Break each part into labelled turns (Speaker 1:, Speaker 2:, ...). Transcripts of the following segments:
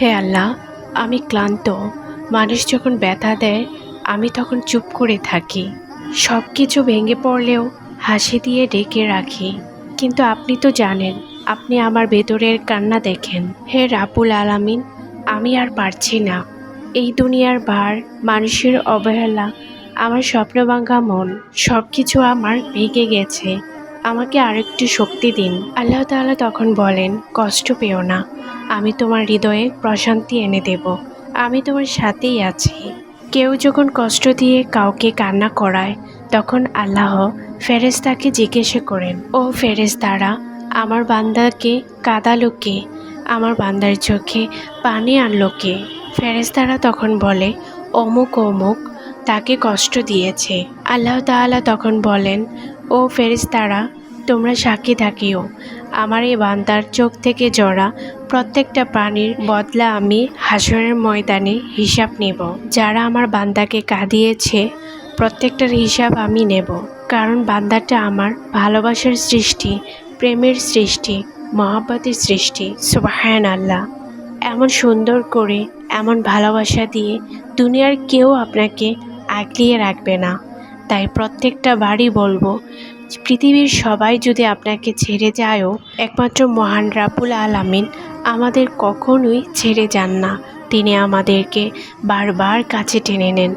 Speaker 1: হে আল্লাহ, আমি ক্লান্ত। মানুষ যখন ব্যথা দেয়, আমি তখন চুপ করে থাকি। সব কিছু ভেঙে পড়লেও হাসি দিয়ে ডেকে রাখি। কিন্তু আপনি তো জানেন, আপনি আমার ভেতরের কান্না দেখেন। হে রাবুল আলামিন, আমি আর পারছি না। এই দুনিয়ার ভার, মানুষের অবহেলা, আমার স্বপ্নভাঙ্গা মন সব কিছু আমার ভেঙে গেছে। আমাকে আরেকটু শক্তি দিন। আল্লাহ তাআলা তখন বলেন, কষ্ট পেও না। আমি তোমার হৃদয়ে প্রশান্তি এনে দেব। আমি তোমার সাথেই আছি। কেউ যখন কষ্ট দিয়ে কাউকে কান্না করায়, তখন আল্লাহ ফেরেশতাকে জিজ্ঞেস করেন, ও ফেরেশতারা, আমার বান্দাকে কাঁদালো কে? আমার বান্দার চোখে পানি আনলো কে? ফেরেশতারা তখন বলে, অমুক অমুক, তাকে কষ্ট দিয়েছে। আল্লাহ তাআলা তখন বলেন, ও ফেরেশতারা তোমরা সাক্ষী থাকিও। আমার এই বান্দার চোখ থেকে জড়া প্রত্যেকটা প্রাণীর বদলা আমি হাসরের ময়দানে হিসাব নেব। যারা আমার বান্দাকে কাঁদিয়েছে, প্রত্যেকটার হিসাব আমি নেব। কারণ বান্দাটা আমার ভালোবাসার সৃষ্টি, প্রেমের সৃষ্টি, মহাব্বতের সৃষ্টি। সুবাহান আল্লাহ এমন সুন্দর করে, এমন ভালোবাসা দিয়ে দুনিয়ার কেউ আপনাকে আগলিয়ে রাখবে না। তাই প্রত্যেকটা বাড়ি বলব পৃথিবীর সবাই যদি আপনাকে ছেড়ে যায়ও, একমাত্র মহান রাবুল আলামিন আমাদের কখনোই ছেড়ে যান না। তিনি আমাদেরকে বারবার কাছে টেনে নেন।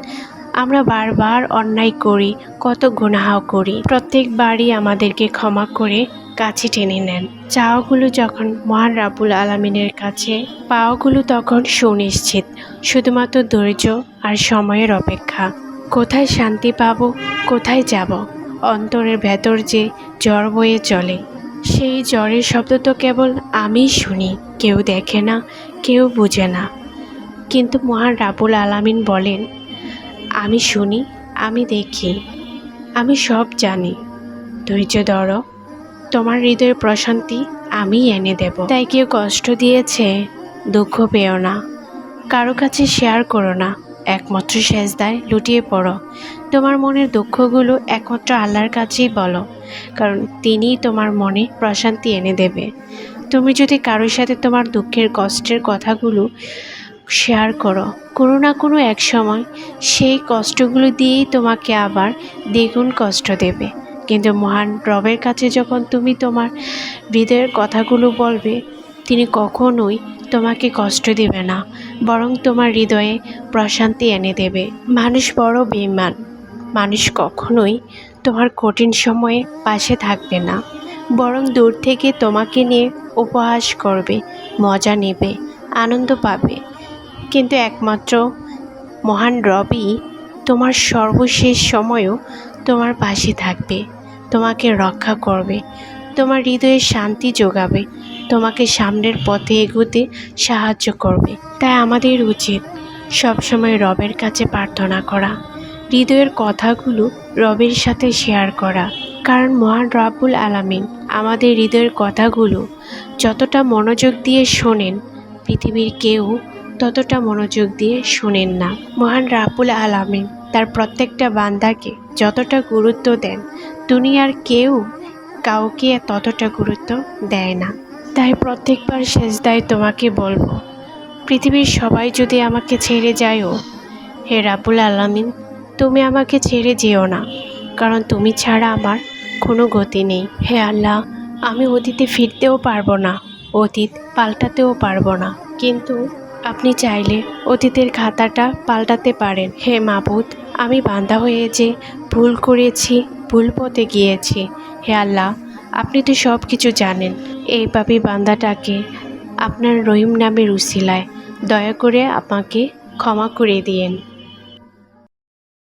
Speaker 1: আমরা বারবার অন্যায় করি, কত গুনাহ করি। প্রত্যেকবারই আমাদেরকে ক্ষমা করে কাছে টেনে নেন। চাওয়াগুলো যখন মহান রাবুল আলামিনের কাছে, পাওয়াগুলো তখন সুনিশ্চিত। শুধুমাত্র ধৈর্য আর সময়ের অপেক্ষা। কোথায় শান্তি পাবো, কোথায় যাব? অন্তরের ভেতর যে জ্বর বয়ে চলে, সেই জ্বরের শব্দ তো কেবল আমিই শুনি, কেউ দেখে না, কেউ বুঝে না। কিন্তু মহান রাবুল আলামিন বলেন, আমি শুনি, আমি দেখি, আমি সব জানি। ধৈর্য ধরো, তোমার হৃদয়ের প্রশান্তি আমি এনে দেব। তাই কেউ কষ্ট দিয়েছে, দুঃখ পেও না, কারও কাছে শেয়ার করো না। একমাত্র সেজদায় লুটিয়ে পড়ো। তোমার মনের দুঃখগুলো একমাত্র আল্লাহর কাছেই বলো, কারণ তিনিই তোমার মনে প্রশান্তি এনে দেবে। তুমি যদি কারোর সাথে তোমার দুঃখের, কষ্টের কথাগুলো শেয়ার করো, কোনো না কোনো এক সময় সেই কষ্টগুলো দিয়েই তোমাকে আবার দ্বিগুণ কষ্ট দেবে। কিন্তু মহান রবের কাছে যখন তুমি তোমার হৃদয়ের কথাগুলো বলবে তিনি কখনোই তোমাকে কষ্ট দেবে না, বরং তোমার হৃদয়ে প্রশান্তি এনে দেবে। মানুষ বড় বেইমান মানুষ কখনোই তোমার কঠিন সময়ে পাশে থাকবে না, বরং দূর থেকে তোমাকে নিয়ে উপহাস করবে, মজা নেবে, আনন্দ পাবে। কিন্তু একমাত্র মহান রবি তোমার সর্বশেষ সময়ও তোমার পাশে থাকবে, তোমাকে রক্ষা করবে তোমার হৃদয়ে শান্তি যোগাবে, তোমাকে সামনের পথে এগোতে সাহায্য করবে। তাই আমাদের উচিত সবসময় রবের কাছে প্রার্থনা করা, হৃদয়ের কথাগুলো রবের সাথে শেয়ার করা। কারণ মহান রাবুল আলামিন আমাদের হৃদয়ের কথাগুলো যতটা মনোযোগ দিয়ে শোনেন, পৃথিবীর কেউ ততটা মনোযোগ দিয়ে শোনেন না। মহান রাবুল আলামিন তার প্রত্যেকটা বান্দাকে যতটা গুরুত্ব দেন, দুনিয়ার কেউ কাউকে ততটা গুরুত্ব দেয় না। তাই প্রত্যেকবার শেষদায় তোমাকে বলব, পৃথিবীর সবাই যদি আমাকে ছেড়ে যায়ও, হে রাবুল আলামিন, তুমি আমাকে ছেড়ে যেও না, কারণ তুমি ছাড়া আমার কোনো গতি নেই। হে আল্লাহ, আমি অতীতে ফিরতেও পারব না, অতীত পাল্টাতেও পারব না, কিন্তু আপনি চাইলে অতীতের খাতাটা পাল্টাতে পারেন। হে মাবুদ, আমি বান্ধা হয়ে যে ভুল করেছি ভুল পথে গিয়েছি। হে আল্লাহ, আপনি তো সব কিছু জানেন। এই পাপি বান্দাটাকে আপনার রহিম নামের উসিলায় দয়া করে আমাকে ক্ষমা করে দিয়েন।